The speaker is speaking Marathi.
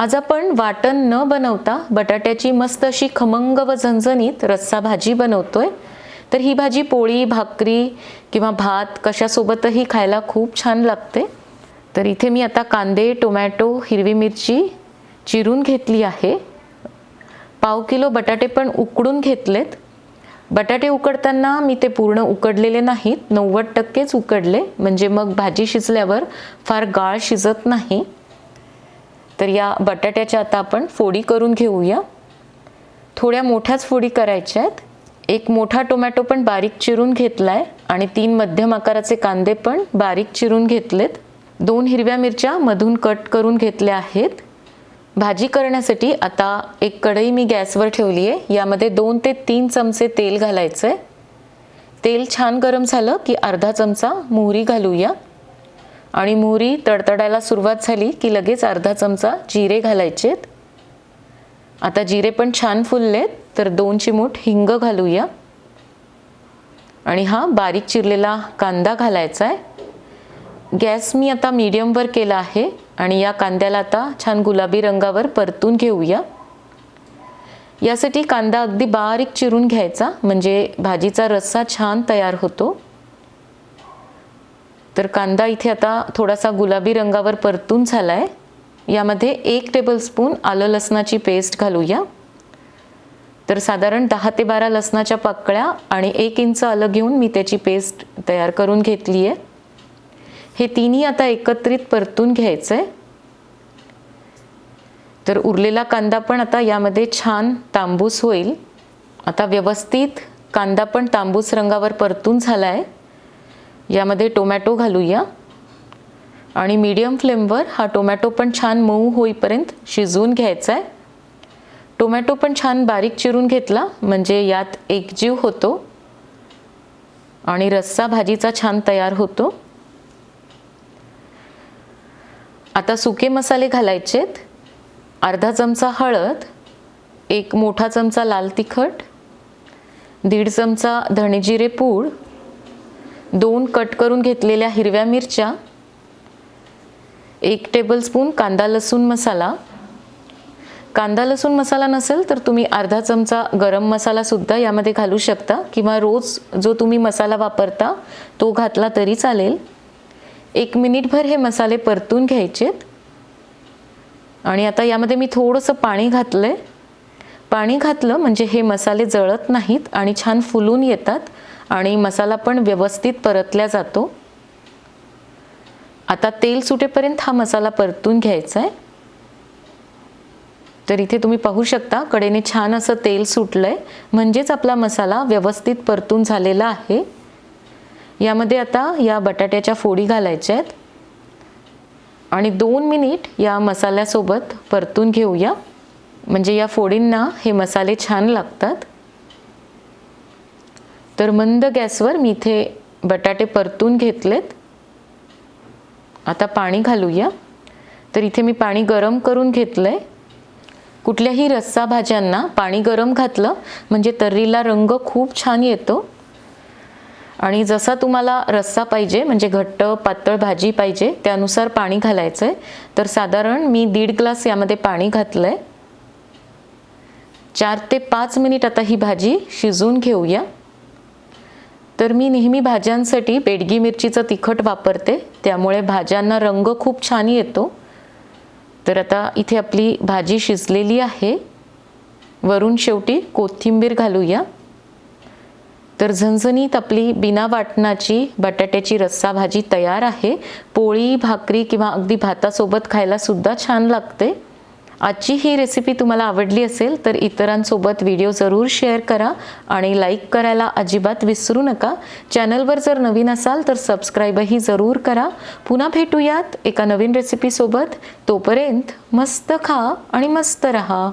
आज आपण वाटण न बनवता बटाट्याची मस्त अशी खमंग व झणझणीत रस्सा भाजी बनवतोय. तर ही भाजी पोळी भाकरी किंवा भात कशासोबतही खायला खूप छान लागते. तर इथे मी आता कांदे टोमॅटो हिरवी मिरची चिरून घेतली आहे. पाव किलो बटाटे पण उकडून घेतलेत. बटाटे उकडताना मी ते पूर्ण उकडलेले नाहीत नव्वद टक्केच उकडले. म्हणजे मग भाजी शिजल्यावर फार गाळ शिजत नाही. तर या बटाट्याच्या आता आपण फोडी करून घेऊया. थोड्या मोठ्याच फोडी करायच्या आहेत. एक मोठा टोमॅटो पण बारीक चिरून घेतला आहे आणि तीन मध्यम आकाराचे कांदे पण बारीक चिरून घेतलेत. दोन हिरव्या मिरच्या मधून कट करून घेतल्या आहेत. भाजी करण्यासाठी आता एक कढई मी गॅसवर ठेवली आहे. यामध्ये दोन ते तीन चमचे तेल घालायचं आहे तेल छान गरम झालं की अर्धा चमचा मोहरी घालूया. आणि मोहरी तडतडायला सुरुवात झाली की लगेच अर्धा चमचा जिरे घालायचेत. आता जिरे पण छान फुललेत तर दोन चिमूट हिंग घालूया. आणि हा बारीक चिरलेला कांदा घालायचा आहे गॅस मी आता मीडियमवर केला आहे आणि या कांद्याला आता छान गुलाबी रंगावर परतून घेऊया. यासाठी कांदा अगदी बारीक चिरून घ्यायचा म्हणजे भाजीचा रस्सा छान तयार होतो. तर कांदा इथे आता थोडासा गुलाबी रंगावर परतून झाला आहे यामध्ये एक टेबलस्पून आलं लसणाची पेस्ट घालूया. तर साधारण दहा ते बारा लसणाच्या पाकळ्या आणि एक इंच आलं घेऊन मी त्याची पेस्ट तयार करून घेतली आहे हे तिन्ही आता एकत्रित परतून घ्यायचं आहे तर उरलेला कांदा पण आता यामध्ये छान तांबूस होईल. आता व्यवस्थित कांदा पण तांबूस रंगावर परतून झाला आहे यामध्ये टोमॅटो घालूया. आणि मीडियम फ्लेमवर हा टोमॅटो पण छान मऊ होईपर्यंत शिजवून घ्यायचा आहे टोमॅटो पण छान बारीक चिरून घेतला म्हणजे यात एकजीव होतो. आणि रस्सा भाजीचा छान तयार होतो. आता सुके मसाले घालायचेत. अर्धा चमचा हळद एक मोठा चमचा लाल तिखट दीड चमचा धणेजिरे पूड दोन कट करून घेतलेल्या हिरव्या मिरच्या एक टेबलस्पून कांदा लसूण मसाला. कांदा लसूण मसाला नसेल तर तुम्ही अर्धा चमचा गरम मसालासुद्धा यामध्ये घालू शकता किंवा रोज जो तुम्ही मसाला वापरता तो घातला तरी चालेल. एक मिनिटभर हे मसाले परतून घ्यायचेत. आणि आता यामध्ये मी थोडंसं पाणी घातलं आहे पाणी घातलं म्हणजे हे मसाले जळत नाहीत आणि छान फुलून येतात. आणि मसाला पण व्यवस्थित परतला जातो. आता तेल सुटेपर्यंत हा मसाला परतून घ्यायचा आहे तर इथे तुम्ही पाहू शकता कडेने छान असं तेल सुटलं आहे म्हणजेच आपला मसाला व्यवस्थित परतून झालेला आहे. यामध्ये आता या बटाट्याच्या फोडी घालायच्या आहेत आणि दोन मिनिट या मसाल्यासोबत परतून घेऊया. म्हणजे या फोडींना हे मसाले छान लागतात. तर मंद गॅसवर मी इथे बटाटे परतून घेतलेत. आता पाणी घालूया. तर इथे मी पाणी गरम करून घेतलं आहे कुठल्याही रस्सा भाज्यांना पाणी गरम घातलं म्हणजे तर्रीला रंग खूप छान येतो. आणि जसा तुम्हाला रस्सा पाहिजे म्हणजे घट्ट पातळ भाजी पाहिजे त्यानुसार पाणी घालायचं आहे तर साधारण मी दीड ग्लास यामध्ये पाणी घातलं आहे चार ते पाच मिनिट आता ही भाजी शिजवून घेऊया. तर मी नेहमी भाज्यांसाठी बेडगी मिरचीचं तिखट वापरते. त्यामुळे भाज्यांना रंग खूप छान येतो. तर आता इथे आपली भाजी शिजलेली आहे. वरून शेवटी कोथिंबीर घालूया. तर झणझणीत आपली बिना वाटणाची बटाट्याची रस्सा भाजी तयार आहे. पोळी भाकरी किंवा अगदी भातासोबत खायला सुद्धा छान लागते. आजची ही रेसिपी तुम्हाला आवडली असेल तर इतरांसोबत व्हिडिओ जरूर शेअर करा आणि लाईक करायला अजिबात विसरू नका. चॅनलवर जर नवीन असाल तर सबस्क्राईबही जरूर करा. पुन्हा भेटूयात एका नवीन रेसिपीसोबत तोपर्यंत मस्त खा आणि मस्त रहा.